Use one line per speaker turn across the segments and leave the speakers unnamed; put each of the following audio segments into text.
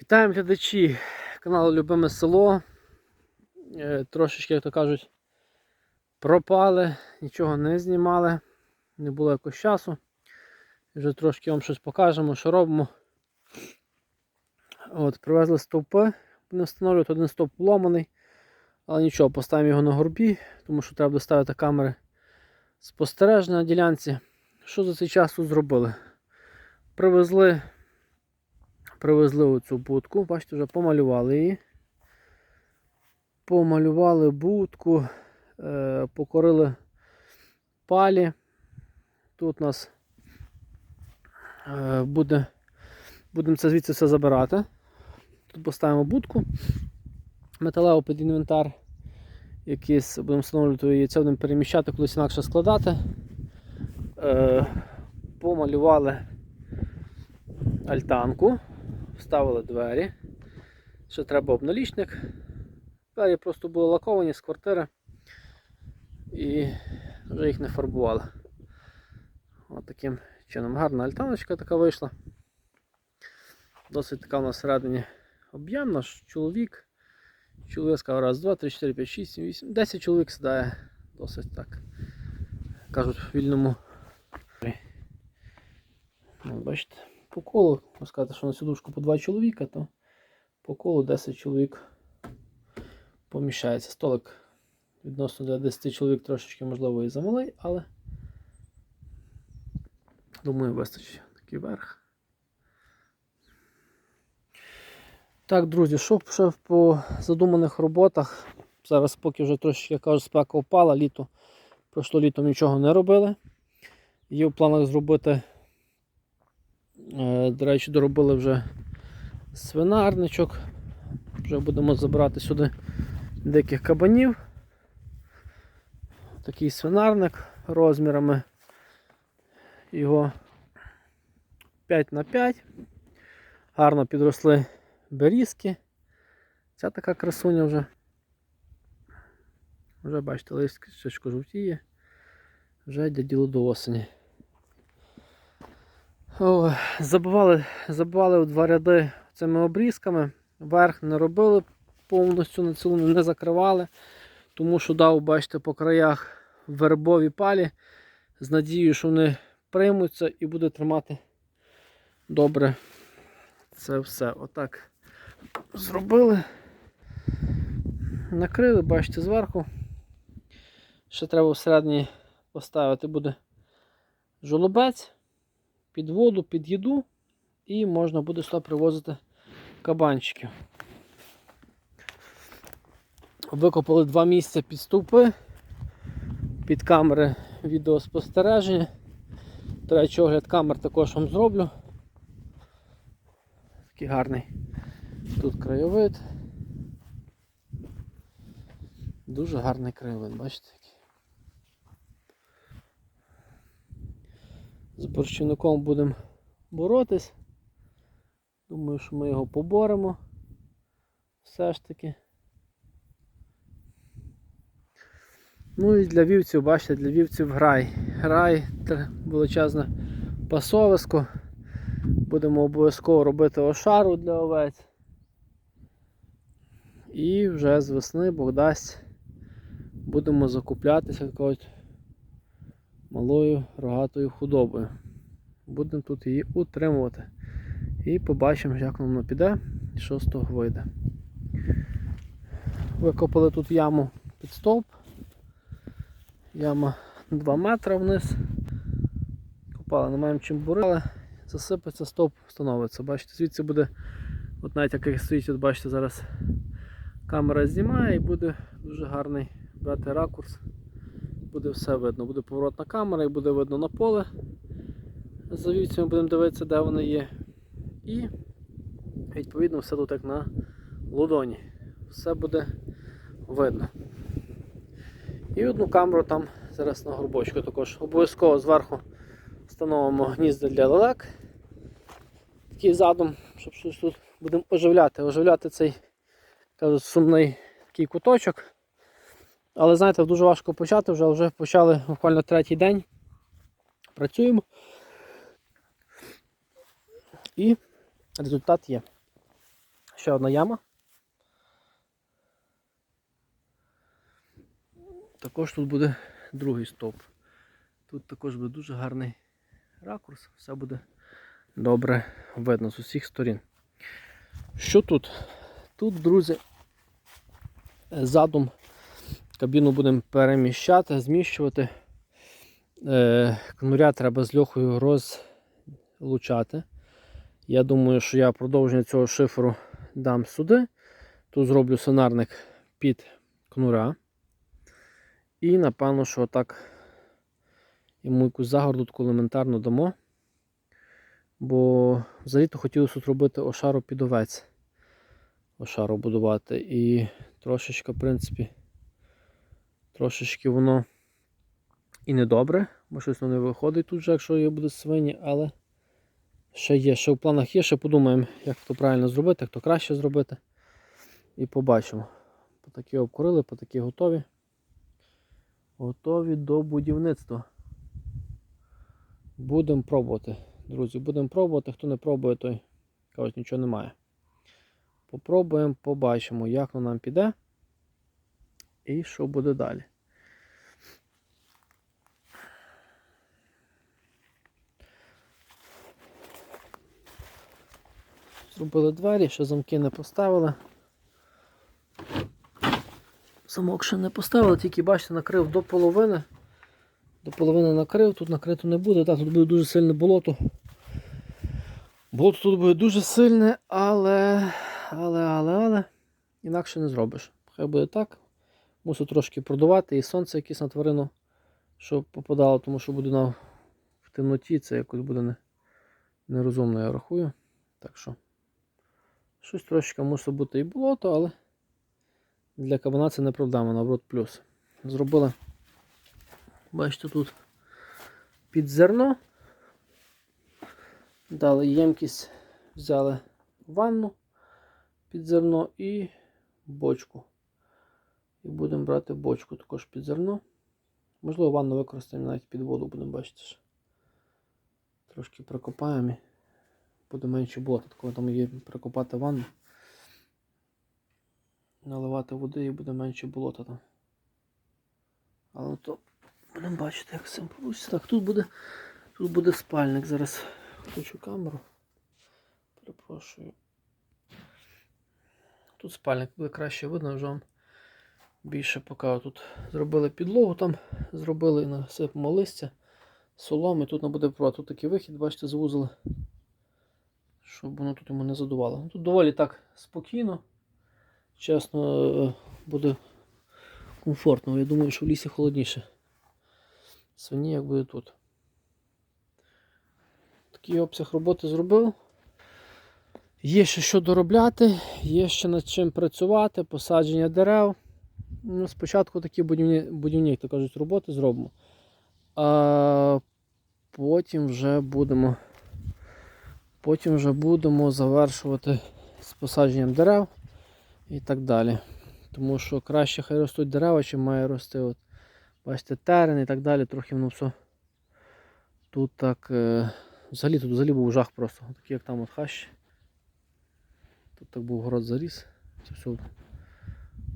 Вітаємо глядачі каналу Любиме село. Е, Трошечки, як то кажуть, пропали, нічого не знімали, не було якось часу. Вже трошки вам щось покажемо, що робимо. От, Привезли стовпи, будемо встановлювати один стовп ломаний, але нічого, поставимо його на горбі, тому що треба доставити камери спостереження на ділянці. Що за цей час тут зробили? Привезли Привезли оцю будку, бачите, вже помалювали її. Помалювали будку, е, покорили палі. Тут у нас е, буде, будемо це звідси все забирати. Тут поставимо будку, металеву під інвентар. Якийсь будемо встановлювати яйця, будемо переміщати, кудись інакше складати. Е, помалювали альтанку вставили двері. Ще треба обналічник. Двері просто були лаковані з квартири і вже їх не фарбували. От таким чином. Гарна альтаночка така вийшла. Досить така у нас всередині об'ємна, чоловік. Чоловік сказав, раз, два, три, чотири, п'ять, шість, сім, вісім. Десять чоловік сідає досить так. Кажуть, в вільному. Бачите по колу, можна сказати, що на сідушку по 2 чоловіка, то по колу 10 чоловік поміщається. Столик відносно для 10 чоловік трошечки можливо і замалий, але думаю, вистачить такий верх. Так, друзі, що ще по задуманих роботах? Зараз, поки вже трошечки я кажу, спека впала, літо пройшло літом нічого не робили. Є в планах зробити До речі, доробили вже свинарничок. Вже будемо забирати сюди диких кабанів. Такий свинарник розмірами його 5 на 5 Гарно підросли берізки. Ця така красуня вже. Вже бачите, листочко жовтіє, вже діло до осені. О, забивали, у два ряди цими обрізками. Верх не робили повністю на цілу, не закривали, тому що дав, бачите, по краях вербові палі з надією, що вони приймуться і буде тримати добре це все. Отак зробили. Накрили, бачите, зверху. Ще треба всередині поставити буде жолобець під воду, під їду і можна буде сюди привозити кабанчиків. Викопали два місця під стовпи, під камери відеоспостереження. До речі, огляд камер також вам зроблю. Такий гарний тут краєвид. Дуже гарний краєвид, бачите? З борщівником будемо боротись. Думаю, що ми його поборемо. Все ж таки. Ну і для вівців, бачите, для вівців грай. Грай, величезне пасовисько. Будемо обов'язково робити ошару для овець. І вже з весни Бог дасть будемо закуплятися малою рогатою худобою. Будемо тут її утримувати. І побачимо, як воно піде що з того вийде. Викопали тут яму під стовп. Яма 2 метри вниз. Копали, не маємо чим бурили, засипеться, стовп встановиться. Бачите, звідси буде, от навіть як стоїть, от бачите, зараз камера знімає і буде дуже гарний брати ракурс буде все видно. Буде поворотна камера і буде видно на поле. За вівцями будемо дивитися, де вони є. І відповідно все тут як на лодоні. Все буде видно. І одну камеру там зараз на горбочку також. Обов'язково зверху встановимо гнізда для лелек. Такий задум, щоб щось тут будемо оживляти. Оживляти цей кажуть, сумний такий куточок. Але знаєте, дуже важко почати, вже вже почали буквально третій день. Працюємо. І результат є. ще одна яма. Також тут буде другий стовп. Тут також буде дуже гарний ракурс, все буде добре видно з усіх сторін. Що тут? Тут, друзі, задум кабіну будемо переміщати, зміщувати. Е, Кнуря треба з льохою розлучати. Я думаю, що я продовження цього шиферу дам сюди. Тут зроблю сонарник під кнура. І напевно, що так йому якусь загорду таку елементарно дамо. Бо взагалі-то хотілося тут робити ошару під овець. Ошару будувати. І трошечки, в принципі, трошечки воно і недобре, бо щось воно не виходить тут же, якщо є буде свині, але ще є, ще в планах є, ще подумаємо, як то правильно зробити, як то краще зробити. І побачимо. По такі обкурили, по такі готові. Готові до будівництва. Будемо пробувати, друзі, будемо пробувати. Хто не пробує, той кажуть, нічого немає. Попробуємо, побачимо, як воно нам піде і що буде далі. Зробили двері, ще замки не поставили. Замок ще не поставили, тільки бачите, накрив до половини. До половини накрив, тут накрито не буде, так, тут буде дуже сильне болото. Болото тут буде дуже сильне, але, але, але, але, інакше не зробиш. Хай буде так. Мусу трошки продувати і сонце якесь на тварину, щоб попадало, тому що буде на, в темноті, це якось буде не, нерозумно, я рахую. Так що, щось трошки мусить бути і болото, але для кабана це не проблема, наоборот, плюс. Зробили, бачите, тут під зерно. Дали ємкість, взяли ванну під зерно і бочку. І будемо брати бочку також під зерно. Можливо, ванну використаємо навіть під воду, будемо бачити. Трошки прикопаємо буде менше болота. Коли там є прикопати ванну, наливати води і буде менше болота там. Але то будемо бачити, як це вийде. Так, тут буде, тут буде спальник. Зараз включу камеру. Перепрошую. Тут спальник буде краще видно, вже вам більше поки тут зробили підлогу, там зробили і насипемо листя, соломи. Тут не буде провод. Тут такий вихід, бачите, звузили, щоб воно тут йому не задувало. Ну, Тут доволі так спокійно. Чесно, е, буде комфортно. Я думаю, що в лісі холодніше. Свині як буде тут. Такий обсяг роботи зробив. Є ще що доробляти, є ще над чим працювати, посадження дерев. Ну, Спочатку такі будівні, будівні, як то кажуть, роботи зробимо. А потім вже будемо потім вже будемо завершувати з посадженням дерев і так далі. Тому що краще хай ростуть дерева, чим має рости. От, бачите, терен і так далі, трохи воно все. Тут так. Е, взагалі тут взагалі був жах просто. Такий як там от хащі. Тут так був город заріс. Це все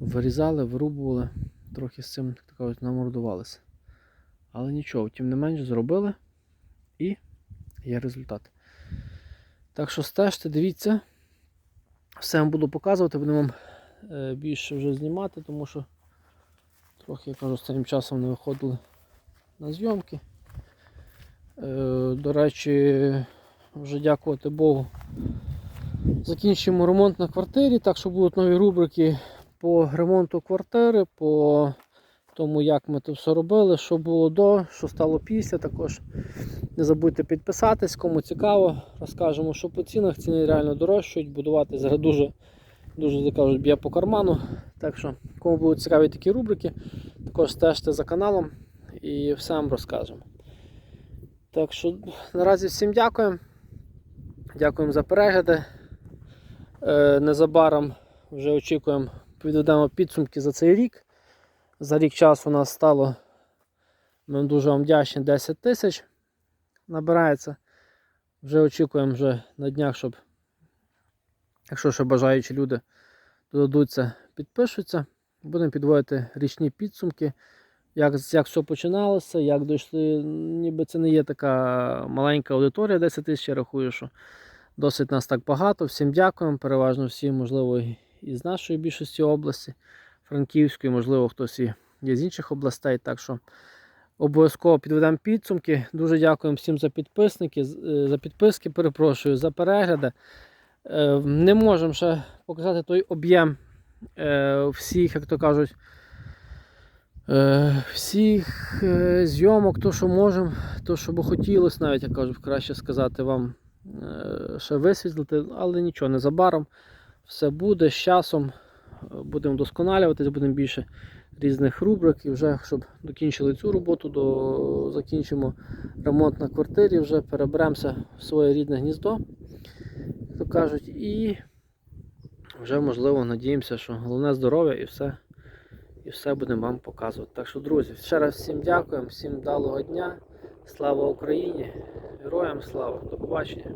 вирізали, вирубували, трохи з цим так кажуть, намордувалися. Але нічого, тим не менш зробили і є результат. Так що стежте, дивіться. Все вам буду показувати, будемо вам е, більше вже знімати, тому що трохи, я кажу, останнім часом не виходили на зйомки. Е, До речі, вже дякувати Богу. Закінчуємо ремонт на квартирі, так що будуть нові рубрики по ремонту квартири, по тому, як ми це все робили, що було до, що стало після. Також не забудьте підписатись, кому цікаво. Розкажемо, що по цінах ціни реально дорожчають, будувати зараз дуже, дуже як кажуть, б'є по карману. Так що, кому будуть цікаві такі рубрики, також стежте за каналом і все вам розкажемо. Так що наразі всім дякуємо. Дякуємо за перегляди. Е, Незабаром вже очікуємо, підведемо підсумки за цей рік. За рік часу у нас стало, ми дуже вам вдячні, 10 тисяч набирається. Вже очікуємо вже на днях, щоб Якщо ще бажаючі люди додадуться, підпишуться, будемо підводити річні підсумки. Як, як все починалося, як дійшли, ніби це не є така маленька аудиторія, 10 тисяч, я рахую, що досить нас так багато. Всім дякуємо, переважно всі, можливо, і- із нашої більшості області, Франківської, можливо, хтось і є з інших областей. Так що обов'язково підведемо підсумки. Дуже дякуємо всім за підписники, е, за підписки, перепрошую, за перегляди. Е, Не можемо ще показати той об'єм е, всіх, як то кажуть, всіх зйомок, то, що можемо, то, що би хотілося, навіть як кажуть, краще сказати вам ще висвітлити, але нічого, незабаром все буде з часом. Будемо вдосконалюватись, будемо більше різних рубрик і вже щоб докінчили цю роботу, до... закінчимо ремонт на квартирі, вже переберемося в своє рідне гніздо, як то кажуть, і вже можливо надіємося, що головне здоров'я і все, і все будемо вам показувати. Так що, друзі, ще раз всім дякуємо, всім вдалого дня. Слава Україні! Героям слава! До побачення!